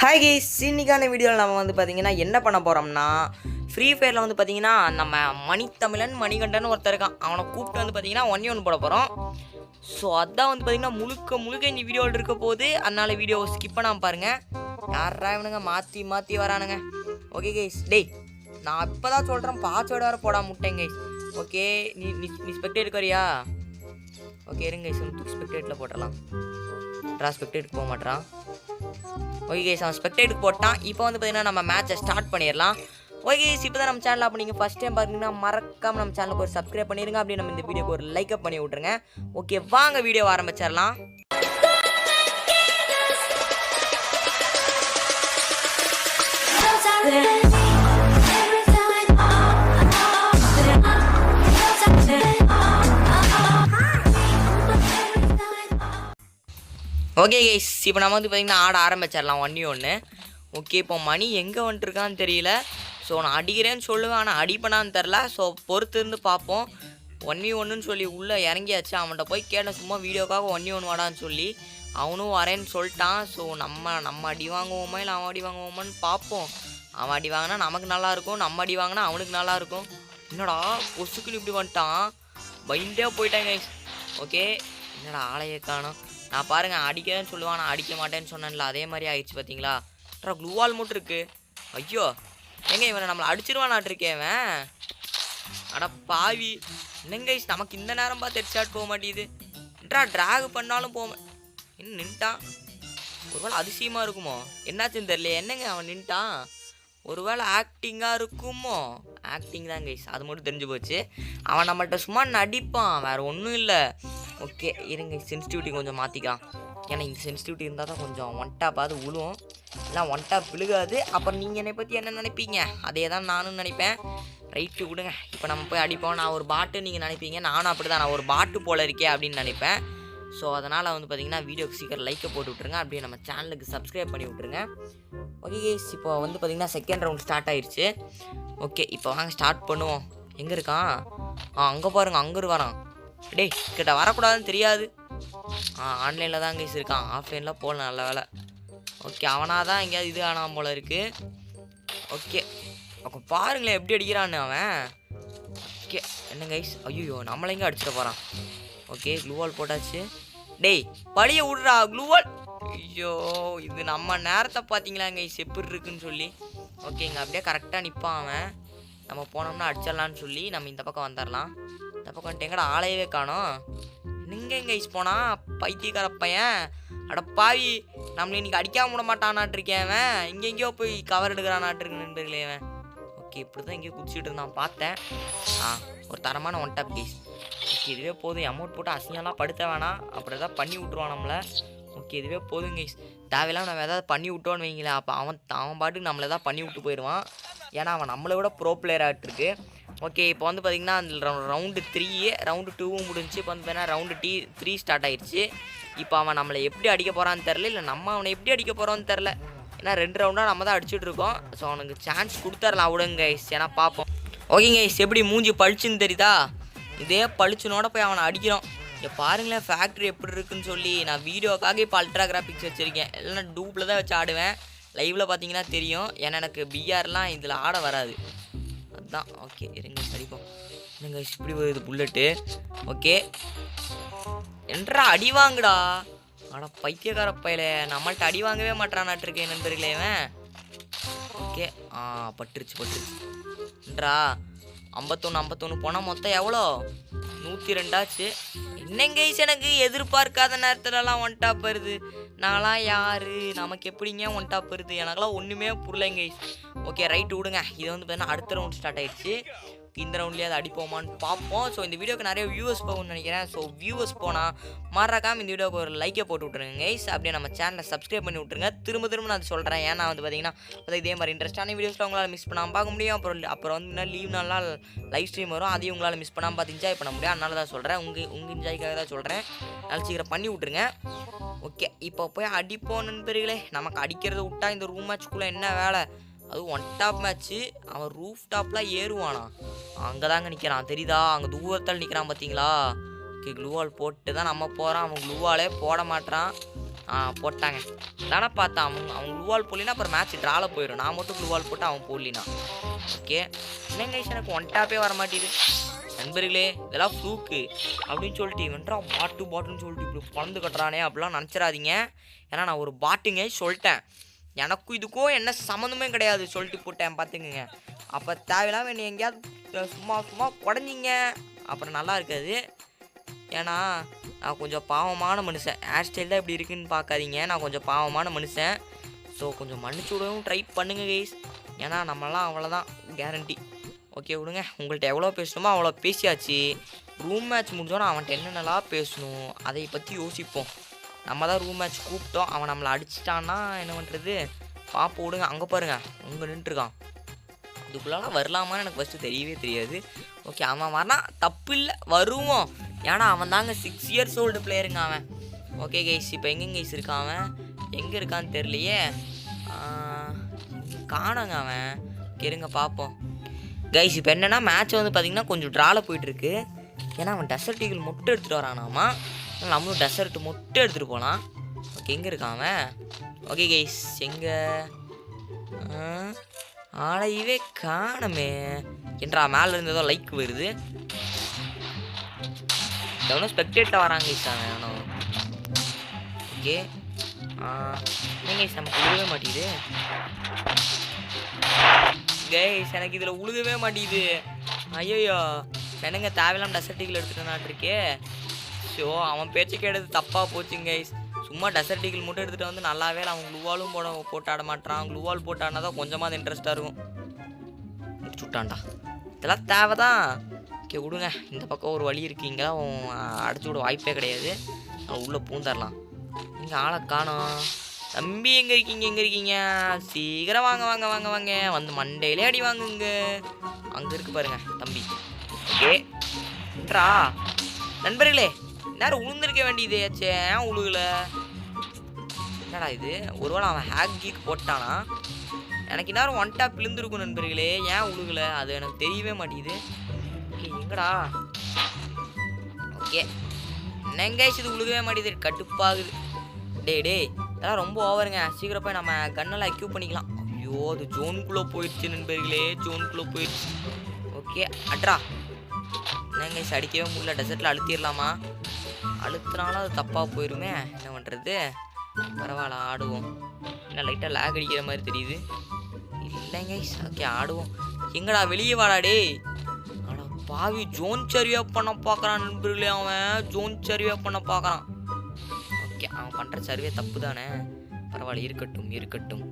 Hi guys இன்னைக்கான வீடியோவில் நம்ம வந்து பார்த்தீங்கன்னா என்ன பண்ண போகிறோம்னா ஃப்ரீ ஃபயரில் வந்து பார்த்தீங்கன்னா நம்ம மணித்தமிழன் மணிகண்டன் ஒருத்தர் இருக்கான். அவனை கூப்பிட்டு வந்து பார்த்தீங்கன்னா ஒன்னே ஒன்று போட போகிறோம் ஸோ அதான் வந்து பார்த்தீங்கன்னா முழுக்க முழுக்க இந்த வீடியோவில் இருக்க போது அதனால் வீடியோவை ஸ்கிப் பண்ணாமல் பாருங்கள் யாரா இவனுங்க? மாற்றி மாற்றி வரானுங்க. ஓகே கேஸ் டேய் நான் இப்போ தான் சொல்கிறேன் பாஸ்வேர்டு வேறு போடாம முட்டேன் கேஸ் ஓகே நீ நீ ஸ்பெக்டேட்டுக்கு வரியா? ஓகே இருங்க கைஸ் ஸ்பெக்டேட்டில் போட்டுடலாம். ட்ரா ஸ்பெக்டேட்டுக்கு போக மாட்டான் ஓகே கேஸ் அவன் ஸ்பெக்டேட்டுக்கு போட்டான். இப்போ வந்து பார்த்தீங்கன்னா நம்ம மேட்சை ஸ்டார்ட் பண்ணிடலாம். ஓகே இப்போ தான் நம்ம சேனல் அப்போ நீங்கள் ஃபஸ்ட் டைம் பார்த்தீங்கன்னா மறக்காமல் நம்ம சேனலுக்கு ஒரு சப்ஸ்கிரைப் பண்ணிடுங்க அப்படி நம்ம இந்த வீடியோக்கு ஒரு லைக்கப் பண்ணி விட்ருங்க ஓகே வாங்க வீடியோ ஆரம்பிச்சிடலாம். ஓகே கைஸ் இப்போ நம்ம வந்து பார்த்திங்கன்னா ஆட ஆரம்பிச்சிடலாம். ஒன்னி ஒன்று ஓகே இப்போ மணி எங்கே வந்துட்டுருக்கான்னு தெரியல. ஸோ நான் அடிக்கிறேன்னு சொல்லுவேன் ஆனால் அடிப்பனான்னு தெரில ஸோ பொறுத்து இருந்து பார்ப்போம். ஒன்னி ஒன்றுன்னு சொல்லி உள்ளே இறங்கியாச்சு. அவன்கிட்ட போய் கேட்டேன் சும்மா வீடியோக்காக ஒன்னி ஒன்று வாடான்னு சொல்லி. அவனும் வரேன்னு சொல்லிட்டான். ஸோ நம்ம நம்ம அடி வாங்குவோமா இல்லை அவன் அடி வாங்குவோமான்னு பார்ப்போம். அவன் அடி வாங்கினா நமக்கு நல்லா இருக்கும். நம்ம அடி வாங்கினா அவனுக்கு நல்லாயிருக்கும் என்னடா பொசுக்குன்னு இப்படி வந்துட்டான். பயந்தே போயிட்டாங்க ஓகே என்னடா ஆளையே காணும். நான் பாருங்கள் அடிக்கிறேன்னு சொல்லுவான் நான் அடிக்க மாட்டேன்னு சொன்னேன்ல அதே மாதிரி ஆயிடுச்சு பார்த்தீங்களா ட்ரா க்ளூவால் மட்டும் இருக்கு. ஐயோ எங்க இவனை நம்மளை அடிச்சிருவானாட்டிருக்கேன் அட பாவி. என்னங்க நமக்கு இந்த நேரம் பார்த்து ஹெட்ஷாட் போக மாட்டேங்குது. ட்ரா ட்ராக் பண்ணாலும் போக மா- நின்ட்டான்? ஒருவேளை அதிசயமாக இருக்குமோ? என்னாச்சுன்னு தெரியல என்னங்க அவன் நின்ட்டான்? ஒருவேளை ஆக்டிங்காக இருக்குமோ? ஆக்டிங் தான் கைஸ் அது மட்டும் தெரிஞ்சு போச்சு. அவன் நம்மள்கிட்ட சும்மா நடிப்பான் வேறு ஒன்றும் இல்லை. ஓகே இருங்க சென்சிட்டிவிட்டி கொஞ்சம் மாற்றிக்கலாம் ஏன்னா இந்த சென்சிட்டிவிட்டி இருந்தால் தான் கொஞ்சம் ஒன் டாப்பாவது விழுவும் இல்லை ஒன் டாப் விழுகாது. அப்புறம் நீங்கள் என்னை பற்றி என்ன நினைப்பீங்க? அதே தான் நானும் நினைப்பேன். ரைட்டு விடுங்க. இப்போ நம்ம போய் அடிப்போம். நான் ஒரு பாட்டு நீங்கள் நினைப்பீங்க. நானும் அப்படி தான் நான் ஒரு பாட்டு போல இருக்கே அப்படின்னு நினைப்பேன். ஸோ அதனால் வந்து பார்த்தீங்கன்னா வீடியோக்கு சீக்கிரம் லைக்கை போட்டு விட்ருங்க அப்படியே நம்ம சேனலுக்கு சப்ஸ்கிரைப் பண்ணி விட்ருங்க ஓகே கேஸ் இப்போ வந்து பார்த்திங்கன்னா செகண்ட் ரவுண்ட் ஸ்டார்ட் ஆயிடுச்சு ஓகே இப்போ வாங்க ஸ்டார்ட் பண்ணுவோம். எங்கே இருக்கான்? ஆ அங்கே பாருங்க. அங்கே வரான். டேய் கிட்ட வரக்கூடாதுன்னு தெரியாது. ஆ ஆன்லைனில் தான் கைஸ் இருக்கான். ஆஃப்லைனில் போகல நல்ல வேலை. ஓகே அவனாக தான் எங்கேயாவது இது ஆனால் போல் இருக்குது ஓகே அப்போ பாருங்களேன் எப்படி அடிக்கிறான்னு அவன். ஓகே என்ன கைஸ் ஐயோ நம்மள எங்கே அடிச்சிட போகிறான் ஓகே க்ளூவால் போட்டாச்சு. டேய் பழிய விடுறா க்ளூவால் ஐயோ இது நம்ம நேரத்தை பார்த்தீங்களா கைஸ் எப்படி இருக்குன்னு சொல்லி. ஓகேங்க அப்படியே கரெக்டாக நிற்பான் அவன். நம்ம போனோம்னா அடிச்சிடலான்னு சொல்லி நம்ம இந்த பக்கம் வந்துடலாம். இந்த பக்கம் வந்துட்டு எங்கடா ஆளையவே காணோம். நீங்கள் எங்கே ஐஸ் போனா? பைத்தியக்கார பையன். அட பாவி நம்மளை இன்னைக்கு அடிக்காம விட மாட்டானாட்டு இருக்கேன் அவன் இங்கே எங்கேயோ போய் கவர் எடுக்கிறானாட்டு நண்பர்களே அவன் ஓகே இப்படி தான் எங்கேயோ குதிச்சுட்டு இருந்தான் பார்த்தேன். ஆ ஒரு தரமான ஒன் டாப் கேஸ் ஓகே இதுவே போதும். அமௌண்ட் போட்டு அசிங்கம்லாம் படுத்த வேணாம். அப்படி தான் பண்ணி விட்ருவான் நம்மளை. ஓகே இதுவே போதும் கேஸ் தேவையில்லாம நம்ம எதாவது பண்ணி விட்டோன்னு வைங்களேன். அப்போ அவன் அவன் பாட்டுக்கு நம்மளை தான் பண்ணி விட்டு போயிடுவான். ஏன்னா அவன் நம்மளை விட ப்ரோ பிளேயர் ஆகிட்டுருக்கு ஓகே இப்போ வந்து பார்த்திங்கன்னா அந்த ரவுண்டு த்ரீயே ரவுண்டு டூவும் முடிஞ்சு இப்போ வந்து பார்த்தீங்கன்னா ரவுண்டு டி த்ரீ ஸ்டார்ட் ஆயிடுச்சு. இப்போ அவன் நம்மளை எப்படி அடிக்க போகிறான்னு தெரில இல்லை நம்ம அவனை எப்படி அடிக்க போகிறோன்னு தெரில ஏன்னா ரெண்டு ரவுண்டாக நம்ம தான் அடிச்சுட்டு இருக்கோம். ஸோ அவனுக்கு சான்ஸ் கொடுத்துர்லாம் விடுங்க கைஸ் ஏன்னா பார்ப்போம் ஓகேங்க கைஸ் எப்படி மூஞ்சி பளிச்சுன்னு தெரியுதா? இதே பளிச்சுனோட போய் அவனை அடிக்கிறோம். இங்கே பாருங்களேன் ஃபேக்ட்ரி எப்படி இருக்குன்னு சொல்லி நான் வீடியோக்காக இப்போ அல்ட்ரா கிராஃபிக்ஸ் வச்சுருக்கேன். இல்லைன்னா டூப்பில் தான் வச்சு ஆடுவேன். லைவில் பார்த்தீங்கன்னா தெரியும். ஏன்னா எனக்கு பிஆர்லாம் இதில் ஆட வராது. அதுதான் ஓகே இருங்க சரிப்போம் என்னங்க இப்படி வருது புல்லட்டு ஓகே என்றா அடி வாங்குடா? ஆனால் பைத்தியக்கார பையில. நம்மள்ட்ட அடி வாங்கவே மாட்டானாட்டிருக்கேன் நண்பர்களே இவன். ஓகே ஆ பட்டுருச்சு பட்டுருச்சு. என்றா ஐம்பத்தொன்று ஐம்பத்தொன்று போனால் மொத்தம் எவ்வளோ? நூற்றி ரெண்டாச்சு. என்னங்க எனக்கு எதிர்பார்க்காத நேரத்துலலாம் ஒன் டாப் வருது? நான்லாம் யாரு? நமக்கு எப்படிங்க ஒன் டாப் வருது? எனக்கெல்லாம் ஒன்றுமே புரியலைங்க ஓகே ரைட் விடுங்க. இது வந்து பார்த்தீங்கன்னா அடுத்த ரவுண்ட் ஸ்டார்ட் ஆயிடுச்சு. இந்த ரவுண்ட்லேயே அதை அடிப்போமான்னு பார்ப்போம். ஸோ இந்த வீடியோக்கு நிறைய வியூவர்ஸ் போகும்னு நினைக்கிறேன். ஸோ வியூவர்ஸ் போனால் மறக்காமல் இந்த வீடியோக்கு ஒரு லைக்கை போட்டு விட்ருங்க கைஸ் அப்படியே நம்ம சேனலை சப்ஸ்கிரைப் பண்ணி விட்ருங்க திரும்ப திரும்ப நான் அது சொல்கிறேன் ஏன்னா வந்து பார்த்தீங்கன்னா அது இதே மாதிரி இன்ட்ரெஸ்டான வீடியோஸில் உங்களால் மிஸ் பண்ணாமல் பார்க்க முடியும். அப்புறம் அப்புறம் வந்து லீவ் நாளாக லைவ் ஸ்ட்ரீம் வரும். அதையும் உங்களால் மிஸ் பண்ணாமல் பார்த்து என்ஜாய் பண்ண முடியும். அதனால தான் சொல்கிறேன் உங்கள் உங்கள் என்ஜாய்க்காக தான் சொல்கிறேன் நல்லா சீக்கிரம் பண்ணி விட்ருங்க ஓகே இப்போ போய் அடிப்போம் நண்பர்களே நமக்கு அடிக்கிறத விட்டா இந்த ரூம் மேட்ச்க்குள்ளே என்ன வேலை? அது ஒன் டாப் மேட்ச்சு அவன் ரூஃப் டாப்லாம் ஏறுவானா? அங்கே தாங்க நிற்கிறான் தெரியுதா? அங்கே தூரத்தில் நிற்கிறான் பார்த்தீங்களா ஓகே க்ளூவால் போட்டு தான் நம்ம போகிறான் அவன் க்ளூவாலே போட மாட்டான் ஆ போட்டாங்க. தானே பார்த்தேன் அவங்க அவங்க க்ளூவால் போடலினா அப்புறம் மேட்ச் ட்ராவில் போயிடும். நான் மட்டும் க்ளூவால் போட்டு அவன் போடலினா ஓகே. என்னங்க guys, எனக்கு ஒன் டாப்பே வர மாட்டேது நண்பர்களே இதெல்லாம் ஃப்ளூக்கு அப்படின்னு சொல்லிட்டு இவன்ட்ரா பாட்டு பாட்டுன்னு சொல்லிட்டு இப்படி பழந்து கட்டுறானே அப்படிலாம் நினச்சிடாதீங்க. ஏன்னா நான் ஒரு பாட்டுங்க சொல்லிட்டேன். எனக்கும் இதுக்கும் என்ன சம்மந்தமே கிடையாது சொல்லிட்டு போட்டேன் பார்த்துக்குங்க. அப்போ தேவையில்லாமல் என்னை எங்கேயாவது சும்மா சும்மா குடஞ்சிங்க. அப்புறம் நல்லா இருக்காது. ஏன்னா நான் கொஞ்சம் பாவமான மனுஷன். ஹேர் ஸ்டைல் தான் இப்படி இருக்குன்னு பார்க்காதீங்க. நான் கொஞ்சம் பாவமான மனுஷன். ஸோ கொஞ்சம் மன்னிச்சு விடவும் ட்ரை பண்ணுங்க கைஸ் ஏன்னா நம்மலாம் அவ்வளோதான் கேரண்டி ஓகே விடுங்க. உங்கள்கிட்ட எவ்வளோ பேசணுமோ அவ்வளோ பேசியாச்சு. ரூம் மேட்ச் முடிஞ்சோன்னா அவன்கிட்ட என்னென்னலாம் பேசணும் அதை பற்றி யோசிப்போம். நம்ம தான் ரூம் மேட்ச் கூப்பிட்டோம். அவன் நம்மளை அடிச்சிட்டான்னா என்ன பண்ணுறது பாப்போம் விடுங்க அங்கே பாருங்க. அங்கே நின்றுருக்கான். இதுக்குள்ளால வரலாமான்னு எனக்கு ஃபஸ்ட்டு தெரியவே தெரியாது. ஓகே அவன் வரனா தப்பு இல்லை வருவோம். ஏன்னா அவன் தாங்க சிக்ஸ் இயர்ஸ் ஓல்டு பிளேயருங்க அவன். ஓகே கைஸ் இப்போ எங்கே கைஸ் இருக்கான் அவன்? எங்கே இருக்கான்னு தெரியலையே. காணங்க அவன். கேருங்க பார்ப்போம் கைஸ் இப்போ என்னென்னா மேட்ச் வந்து பார்த்திங்கன்னா கொஞ்சம் ட்ராவில் போயிட்டுருக்கு ஏன்னா அவன் டெசர்ட் ஈகிள் மொட்டை எடுத்துகிட்டு வரானாமா? நம்மளும் டெசர்ட் மொட்டை எடுத்துகிட்டு போகலாம் ஓகே எங்கே இருக்கான் அவன்? ஓகே கைஸ் எங்கே? ஆளையவே காணமே. என்றா மேலே இருந்து ஏதோ லைக் வருது எவனோ ஸ்பெக்டேட்டில் வராங்க சார் ஓகே நீங்கள் நமக்கு உழுகவே மாட்டேங்குது? கைஸ் எனக்கு இதில் உழுகவே மாட்டேங்குது. ஐயோயோ என்னங்க தேவையில்லாம டெசர்ட்டிகள் எடுத்துட்டு இருக்கே? ஸோ அவன் பேச்சு கேட்டது தப்பாக போச்சுங்க கைஸ் சும்மா டெசர்டிகள் மட்டும் எடுத்துகிட்டு வந்து நல்லாவே அவன் க்ளூவாலும் போட போட்டு ஆட மாட்டான் க்ளூவால் போட்டு ஆடினா தான் கொஞ்சமாக இன்ட்ரெஸ்ட்டாக இருக்கும். முடிச்சு விட்டான்டா. இதெல்லாம் தேவை தான் ஓகே விடுங்க இந்த பக்கம் ஒரு வழி இருக்கீங்களா அடைச்சி விட வாய்ப்பே கிடையாது. நான் உள்ளே பூந்தரலாம். இங்கே ஆளை காணோம். தம்பி எங்கே இருக்கீங்க எங்கே இருக்கீங்க? சீக்கிரம் வாங்க வாங்க வாங்க வாங்க. வந்து மண்டையிலே அடி வாங்குங்க. அங்கே இருக்கு பாருங்க தம்பி. ஓகே. நண்பர்களே நேரம் உளுந்திருக்க வேண்டியது ஏச்சே ஏன் உழுகல? என்னடா இது? ஒருவேளை அவன் ஹேக் கீக் போட்டானா? எனக்கு இந்நேரம் ஒன் டாப் விழுந்துருக்கும் நண்பர்களே ஏன் உழுகல? அது எனக்கு தெரியவே மாட்டேங்குது. ஓகே எங்கடா? ஓகே. நெங்காய்ச்சி இது உழுகவே மாட்டேங்குது? கடுப்பாகுது. டேய் டேய் இதெல்லாம் ரொம்ப ஓவருங்க சீக்கிரம் போய் நம்ம கண்ணெல்லாம் அக்யூ பண்ணிக்கலாம். ஐயோ அது ஜோனுக்குள்ளே போயிடுச்சு நண்பர்களே ஜோனுக்குள்ளே போயிடுச்சு. ஓகே அட்ரா. என்னங்க அடிக்கவே முடியல. டெசர்ட்டில் அழுத்திடலாமா அழுத்தினாலும் அது தப்பாக போயிருமே என்ன பண்ணுறது பரவாயில்ல ஆடுவோம். என்ன லைட்டாக லேக் அடிக்கிற மாதிரி தெரியுது. இல்லைங்க ஓகே ஆடுவோம். எங்கடா வெளியே வாடா டேய். பாவி ஜோன் சர்வே பண்ண பார்க்குறான் நண்பர்களே அவன். ஜோன் சர்வே பண்ண பார்க்குறான் ஓகே அவன் பண்ணுற சர்வே தப்பு தானே. பரவாயில்ல இருக்கட்டும் இருக்கட்டும்.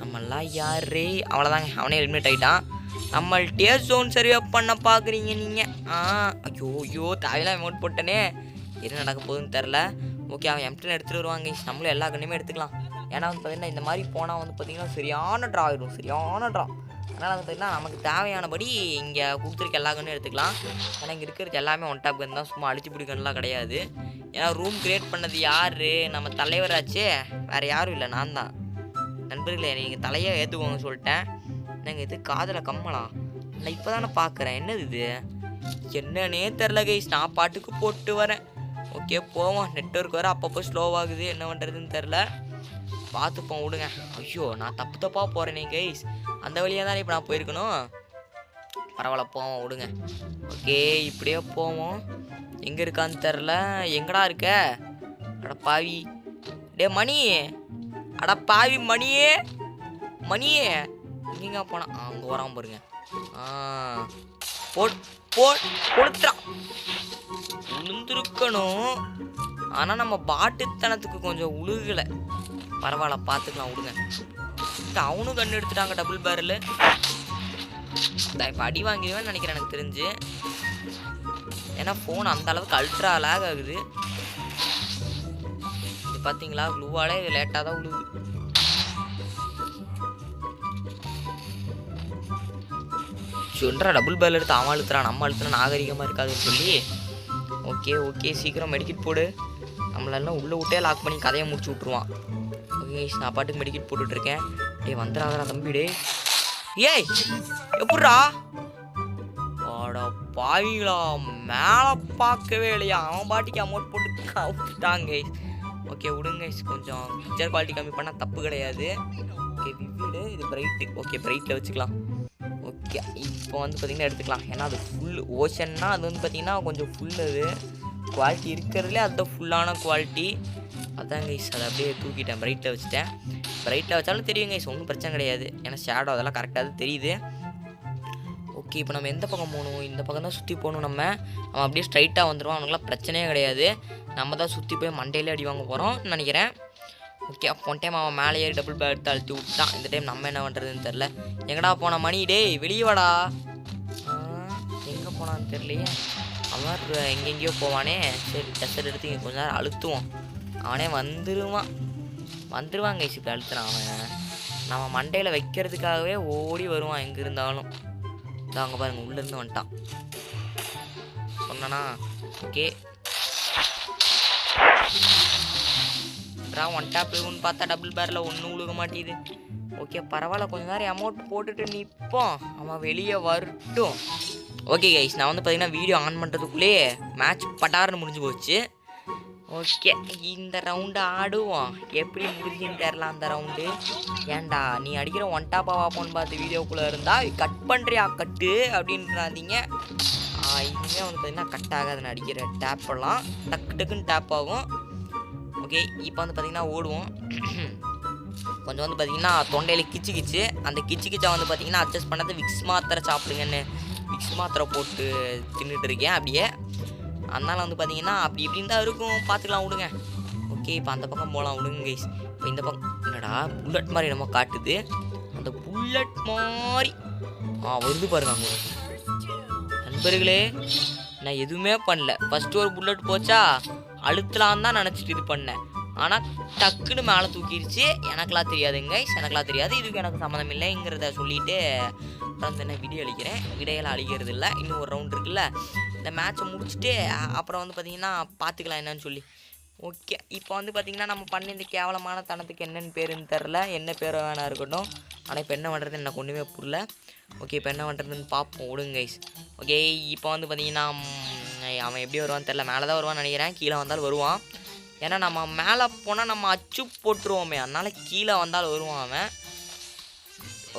நம்மளாம் யாரே? அவ்வளோதாங்க அவனே எலிமினேட் ஆகிட்டான் நம்மள்கிட்டயே ஜோன் சர்வே பண்ண பார்க்குறீங்க நீங்கள் ஆ ஐயோ ஐயோ தேவையில்லாம் அமௌண்ட் போட்டனே. என்ன நடக்க போகுதுன்னு தெரில ஓகே அவன் எம்டன் எடுத்துகிட்டு வருவாங்க. நம்மளும் எல்லா கண்ணுமே எடுத்துக்கலாம். ஏன்னா வந்து பார்த்திங்கன்னா இந்த மாதிரி போனால் வந்து பார்த்திங்கன்னா சரியான ட்ரா ஆகிடும் சரியான ட்ரா அதனால் வந்து பார்த்தீங்கன்னா நமக்கு தேவையானபடி இங்கே கொடுத்துருக்க எல்லா கண்ணும் எடுத்துக்கலாம். ஆனால் இங்கே இருக்கிறது எல்லாமே ஒன் டாப் கன் தான். சும்மா அழிச்சு பிடிக்கணும்லாம் கிடையாது. ஏன்னா ரூம் கிரியேட் பண்ணது யார்? நம்ம தலைவராச்சே. வேறு யாரும் இல்லை நான் தான். நண்பர்களே நீங்கள் தலையை ஏற்றுக்கோங்க சொல்லிட்டேன். என்னங்க இது? காதில் கம்மலா? இல்லை இப்போ தானே பார்க்குறேன் என்னது இது? என்னன்னே தெரில கைஸ் நான் பாட்டுக்கு போட்டு வரேன். ஓகே போவோம். நெட்ஒர்க் வர அப்பப்போ ஸ்லோவாகுது என்ன பண்ணுறதுன்னு தெரில பார்த்துப்போம் விடுங்க. ஐயோ நான் தப்பு தப்பாக போகிறேனே கைஸ் அந்த வழியாக தானே இப்போ நான் போயிருக்கணும்? பரவாயில்ல போவோம் விடுங்க. ஓகே இப்படியே போவோம். எங்கே இருக்கான்னு தெரில எங்கடா இருக்க? அட பாவி. டே மணி. அட பாவி மணியே. மணியே எங்கெங்க போனா? அங்கே வராமல் பாருங்க. ஆ போட் போட் கொடுத்துறான் வந்திருக்கணும் ஆனால் நம்ம பாட்டுத்தனத்துக்கு கொஞ்சம் உழுகலை. பரவாயில்ல பார்த்துக்கலாம் விடுங்க அவனும் கண்டு எடுத்துட்டாங்க டபுள் பேரில் இப்போ அடி வாங்கிடுவேன்னு நினைக்கிறேன் எனக்கு தெரிஞ்சு. ஏன்னா ஃபோன் அந்த அளவுக்கு அல்ட்ரா லேக் ஆகுது. இது பார்த்தீங்களா க்ளூவாலே இது லேட்டாக தான் உழுது. சொல்கிறா டபுள் பேல் எடுத்து அவன் அழுத்துறான் நம்ம அழுத்துனா நாகரிகமாக இருக்காதுன்னு சொல்லி. ஓகே ஓகே சீக்கிரம் மெடிக்கெட் போடு. நம்மளெல்லாம் உள்ளே விட்டே லாக் பண்ணி கதையை முடிச்சு விட்ருவான் ஓகே நான் பாட்டுக்கு மெடிக்கெட் போட்டுட்ருக்கேன் டேய் வந்துடாதடா தம்பிடு ஏய் எப்பட்றா ஆடா பாவிங்களா மேலே பார்க்கவே இல்லையா? அவன் பாட்டிக்கு அமௌண்ட் போட்டு கவுட்டாங்க ஓகே விடுங்க கொஞ்சம் பிக்சர் குவாலிட்டி கம்மி பண்ணால் தப்பு கிடையாது. ஓகே விவிடு இது பிரைட்டு ஓகே பிரைட்டில் வச்சுக்கலாம். ஓகே இப்போ வந்து பார்த்திங்கன்னா எடுத்துக்கலாம். ஏன்னா அது ஃபுல் ஓஷன்னா அது வந்து பார்த்திங்கன்னா கொஞ்சம் ஃபுல் அது. குவாலிட்டி இருக்கிறதுலே அதுதான் ஃபுல்லான குவாலிட்டி அதான் கைஸ் அதை அப்படியே தூக்கிட்டேன் பிரைட்டில் வச்சுட்டேன். பிரைட்டில் வச்சாலும் தெரியும் கைஸ் ஒன்றும் பிரச்சனை கிடையாது. ஏன்னா ஷேடோ அதெல்லாம் கரெக்டாக தான் தெரியுது. ஓகே இப்போ நம்ம எந்த பக்கம் போகணும்? இந்த பக்கம் தான் சுற்றி போகணும் நம்ம. அவன் அப்படியே ஸ்ட்ரைட்டாக வந்துடுவான் அவனுக்குலாம் பிரச்சனையே கிடையாது. நம்ம தான் சுற்றி போய் மண்டையிலே அடி வாங்க போகிறோம் நினைக்கிறேன். ஓகே அப்போ டைம் அவன் மேலே ஏறி டபுள் பேட் எடுத்து அழுத்தி விட்டான். இந்த டைம் நம்ம என்ன பண்ணுறதுன்னு தெரில எங்கடா போன மணி? டேய் வெளியே வாடா. எங்கே போனான்னு தெரியலையே. அவன் எங்கெங்கேயோ போவானே. சரி டெஸ்ட் எடுத்து இங்கே கொஞ்ச நேரம் அழுத்துவோம். அவனே வந்துடுவான் வந்துருவாங்க இப்போ அழுத்துறான் அவன். நம்ம மண்டையில் வைக்கிறதுக்காகவே ஓடி வருவான் எங்கே இருந்தாலும். இதான் அங்கே பாருங்க உள்ளேருந்து வந்துட்டான். சொன்னனா ஓகே ஒன் டாப் விழுகுன்னு பார்த்தா டபுள் பேரில் ஒன்றும் விழுக மாட்டேங்குது. ஓகே பரவாயில்ல. கொஞ்ச நேரம் அமௌண்ட் போட்டுட்டு நிற்போம் அவன் வெளியே வரட்டும். ஓகே கைஸ் நான் வந்து பார்த்தீங்கன்னா வீடியோ ஆன் பண்ணுறதுக்குள்ளேயே மேட்ச் பட்டாருன்னு முடிஞ்சு போச்சு. ஓகே இந்த ரவுண்டு ஆடுவோம். எப்படி முடிஞ்சுன்னு தெரில அந்த ரவுண்டு ஏன்டா நீ அடிக்கிற ஒன் டாப்பா வாப்போன்னு பார்த்து வீடியோக்குள்ளே இருந்தால் கட் பண்ணுறியா கட்டு அப்படின்றாதீங்க. ஆ, இனிமே வந்து பார்த்தீங்கன்னா கட் ஆகாது நான் அடிக்கிற டேப்பெல்லாம் டக்கு டக்குன்னு டேப் ஆகும். ஓகே இப்போ வந்து பார்த்தீங்கன்னா ஓடுவோம். கொஞ்சம் வந்து பார்த்தீங்கன்னா தொண்டையில் கிச்சு கிச்சு அந்த கிச்சு கிச்சா வந்து பார்த்தீங்கன்னா அட்ஜஸ்ட் பண்ணது விக்ஸ் மாத்திரை சாப்பிடுங்கன்னு. விக்ஸ் மாத்திரை போட்டு தின்னுட்டு இருக்கேன் அப்படியே. அதனால் வந்து பார்த்தீங்கன்னா அப்படி இப்படின்னு தான் இருக்கும். பார்த்துக்கலாம் விடுங்க. ஓகே இப்போ அந்த பக்கம் போகலாம் விடுங்க கைஸ் இப்போ இந்த பக்கம் என்னடா புல்லட் மாதிரி நம்ம காட்டுது. அந்த புல்லட் மாதிரி. ஆ வருது பாருங்க அங்கே. நண்பர்களே நான் எதுவுமே பண்ணல. ஃபஸ்ட்டு ஒரு புல்லட் போச்சா? அழுத்தலான்னு தான் நினச்சிட்டு இது பண்ணேன். ஆனால் டக்குன்னு மேலே தூக்கிடுச்சு எனக்கெல்லாம் தெரியாதுங்க. எனக்கெல்லாம் தெரியாது. இதுக்கு எனக்கு சம்மந்தம் இல்லைங்கிறத சொல்லிட்டு அப்புறம் என்ன விடிய அழிக்கிறேன். விடையெல்லாம் அழிக்கிறது இல்லை. இன்னும் ஒரு ரவுண்ட் இருக்குல்ல. இந்த மேட்ச்சை முடிச்சுட்டு அப்புறம் வந்து பார்த்தீங்கன்னா பார்த்துக்கலாம் என்னன்னு சொல்லி. ஓகே இப்போ வந்து பார்த்தீங்கன்னா நம்ம பண்ண இந்த கேவலமான தனத்துக்கு என்னென்னு பேருன்னு தெரில என்ன பேர் வேணா இருக்கட்டும். ஆனால் இப்போ என்ன பண்ணுறது எனக்கு ஒன்றுமே புரியல. ஓகே இப்போ என்ன பண்ணுறதுன்னு பார்ப்போம் விடுங்க கைஸ் ஓகே இப்போ வந்து பார்த்தீங்கன்னா அவன் எப்படி வருவான்னு தெரில மேலே தான் வருவான்னு நினைக்கிறேன். கீழே வந்தாலும் வருவான். ஏன்னா நம்ம மேலே போனால் நம்ம அச்சு போட்டுருவோமே. அதனால் கீழே வந்தாலும் வருவான் அவன்.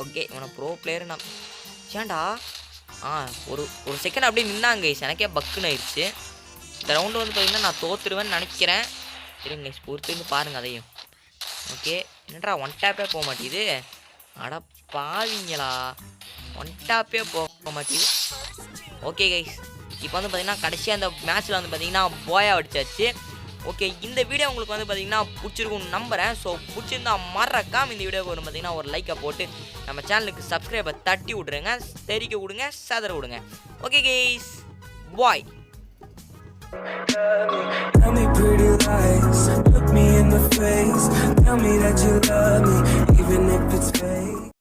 ஓகே இவனை ப்ரோ பிளேயர் நான் ஏன்டா? ஆ ஒரு ஒரு செகண்ட் அப்படியே நின்னாங்க கைஸ் எனக்கே பக்குன்னு ஆயிடுச்சு. இந்த ரவுண்டு வந்து பார்த்திங்கன்னா நான் தோத்துருவேன்னு நினைக்கிறேன். இருங்க கைஸ் பொறுத்துன்னு பாருங்கள் அதையும். ஓகே என்னடா ஒன் டேப்பே போக மாட்டேங்குது. அட பாவிங்களா. ஒன் டாப்பே போக மாட்டேங்குது. ஓகே கைஸ் இப்போ வந்து பார்த்திங்கன்னா கடைசியாக அந்த மேட்ச்சில் வந்து பார்த்திங்கன்னா போயா அடிச்சாச்சு. ஓகே இந்த வீடியோ உங்களுக்கு வந்து பார்த்திங்கன்னா பிடிச்சிருக்குன்னு நம்புகிறேன் ஸோ பிடிச்சிருந்தா மறக்காமல் இந்த வீடியோக்கு வந்து பார்த்திங்கன்னா ஒரு லைக்கை போட்டு நம்ம சேனலுக்கு சப்ஸ்கிரைபை தட்டி விட்ருங்க தெரிக்க விடுங்க சதற விடுங்க. Okay guys bye Tell me pretty lies, look me in the face. Tell me that you love me, even if it's fake.